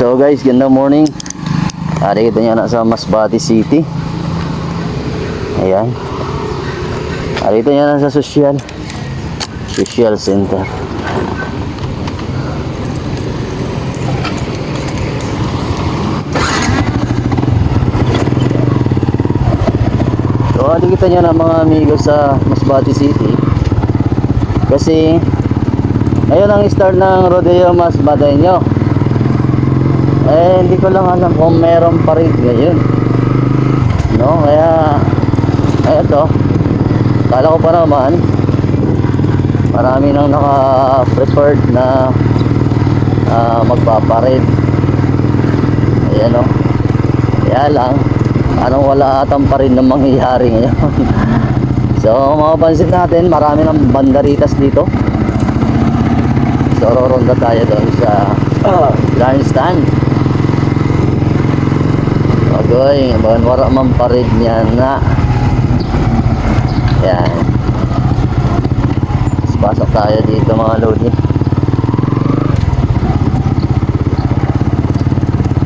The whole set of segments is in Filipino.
So guys, ganda morning. Ari kita nyo na sa Masbate City. Ayan. Ari kita nyo na sa social. Social center. So, ari kita nyo na mga amigo sa Masbate City. Kasi, ngayon ang start ng Rodeo Masbate nyo. Eh, hindi ko lang alam kung meron pa rin ngayon. No, kaya, ay ito, kala ko pa naman, marami nang naka-preferred na uh, magpaparid. Ayan o. Kaya lang, anong wala atang pa rin na mangyayari ngayon. so, mapapansin natin, marami ng bandaritas dito. So, roronda tayo doon sa uh, grandstand. Agoy, bahan wara man parid niya na. Yan. Pasok tayo dito mga lodi.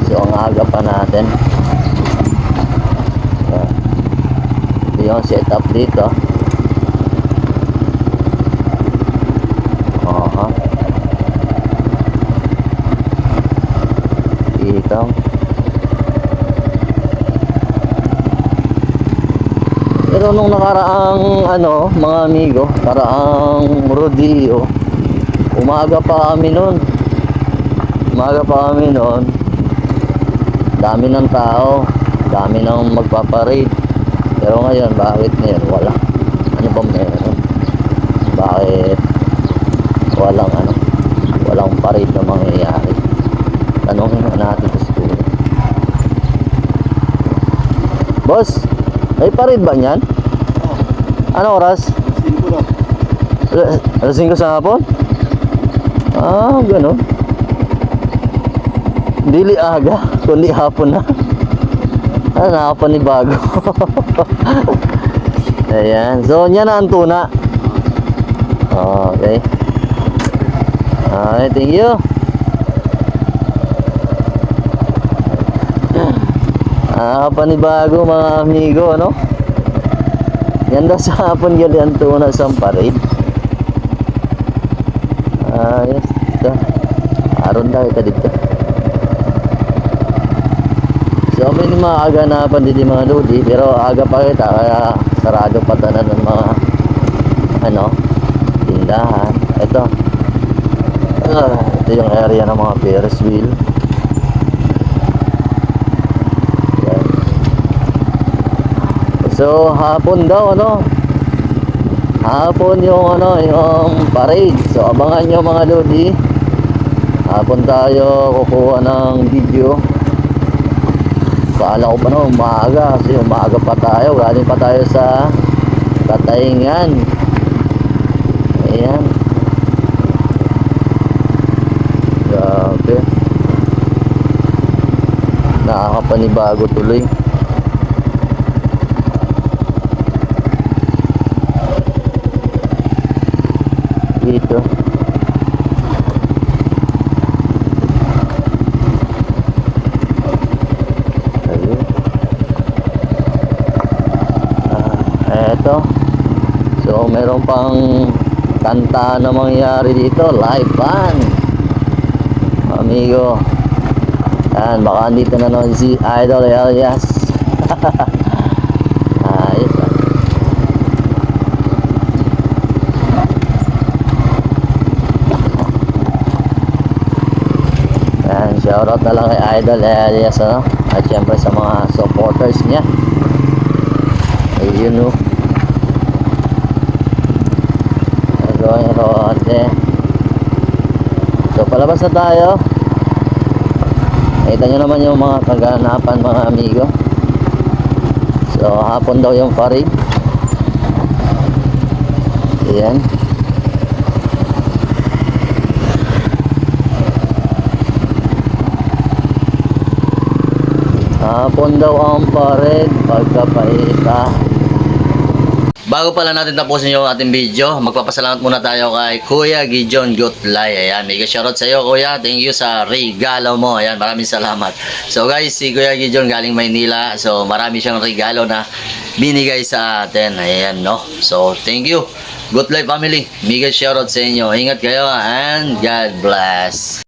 So ang aga pa natin. Ito yung setup dito. Aha. Dito. Pero nung nakaraang ano, mga amigo, nakaraang rodeo, umaga pa kami noon. Umaga pa kami noon. Dami ng tao, dami ng magpaparade. Pero ngayon, bakit ngayon wala? Ano ba meron? Bakit walang ano, walang parade na mangyayari? Tanongin na natin sa siguro. Boss, may parade ba niyan? Ano oras? Alas alas 5 sa hapon? Ah, gano'n. Dili aga, kundi hapon na. Ah, nakapanibago. Ayan. So, yan na ang tuna. Okay. Okay, thank you. Ah, panibago mga amigo, ano? Yan sa hapon gali ang tuna sa parade. Ah, yes. Ito. Aron daw ito dito. So, may mga aga na pandidi mga lodi, pero aga pa kita, kaya sarado pa tanan ng mga ano, tindahan. Ito. Ah, ito yung area ng mga Ferris wheel. Yan. So, hapon daw, ano? Hapon yung, ano, yung parade. So, abangan nyo mga lodi. Hapon tayo kukuha ng video. Kala ko pa no, umaga. Kasi umaga pa tayo. Galing pa tayo sa Katayngan. Ayan. Grabe. Nakakapanibago tuloy. Dito. Ayun. Ah, eto. So, meron pang kanta na mangyayari dito. Live band. Amigo. Yan, baka andito na naman si Idol Elias. Ayos ah. Yan, shoutout na lang kay Idol Elias ano? At syempre sa mga supporters niya. Ayun oh. Nagawin rote. So palabas na tayo. Nakita nyo naman yung mga kaganapan mga amigo. So hapon daw yung parig. Ayan. Hapon daw ang pared pagkapaita. Bago pala natin tapusin yung ating video, magpapasalamat muna tayo kay Kuya Gijon Gutlay. Ayan, mega shoutout sa iyo Kuya. Thank you sa regalo mo. Ayan, maraming salamat. So guys, si Kuya Gijon galing Maynila. So marami siyang regalo na binigay sa atin. Ayan, no? So thank you. Good life family. Mega shoutout sa inyo. Ingat kayo and God bless.